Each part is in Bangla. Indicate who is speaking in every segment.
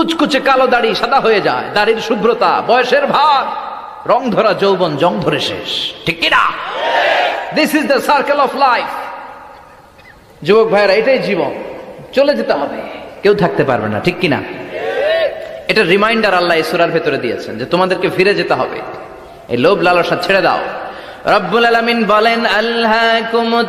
Speaker 1: কুচকুচে কালো দাড়ি সাদা হয়ে যায়, দাড়ির শুভ্রতা, বয়সের ভার। রং ধরা যৌবন, জং ধরে শেষ। ঠিক কিনা this is the circle of life যুবক ভাইয়েরা, এটাই জীবন। চলে যেতে হবে। কেউ থাকতে পারবে না, ঠিক কিনা এটা রিমাইন্ডার আল্লাহ ইসুরার ভেতরে দিয়েছেন যে তোমাদেরকে ফিরে যেতে হবে। এই লোভ লালসা ছেড়ে দাও। রব্বুল আলামিন বলেন আল্লাহকুমুত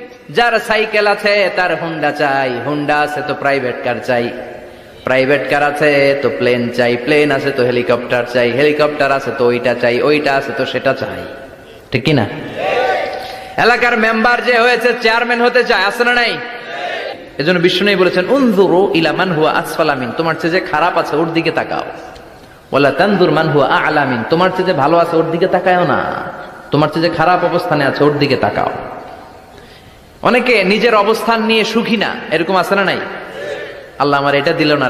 Speaker 1: যার সাইকেল আছে, তার হুন্ডা চাই। হুন্ডা আছে তো প্রাইভেট কার চাই। প্রাইভেট কার আছে তো প্লেন চাই। প্লেন আছে তো হেলিকপ্টার চাই। হেলিকপ্টার আছে তো ওইটা চাই। ওইটা আছে তো সেটা চাই। ঠিক কি না এলাকার মেম্বার যে হয়েছে চেয়ারম্যান হতে চায়, আছে না নাই? এজন্য বিষ্ণু বলেছেন, উনজুরু ইলা মান হুয়া আসফালামিন তোমার চেয়ে যে খারাপ আছে, ওর দিকে তাকাও। ওয়ালা তানদুর মান হুয়া আলামিন তোমার চেয়ে যে ভালো আছে, ওর দিকে তাকায়ও না। তোমার চেয়ে যে খারাপ অবস্থানে আছে, ওর দিকে তাকাও। অনেকে নিজের অবস্থান নিয়ে সুখী না, এরকম আছে না নাই? আল্লাহ আমার এটা দিল না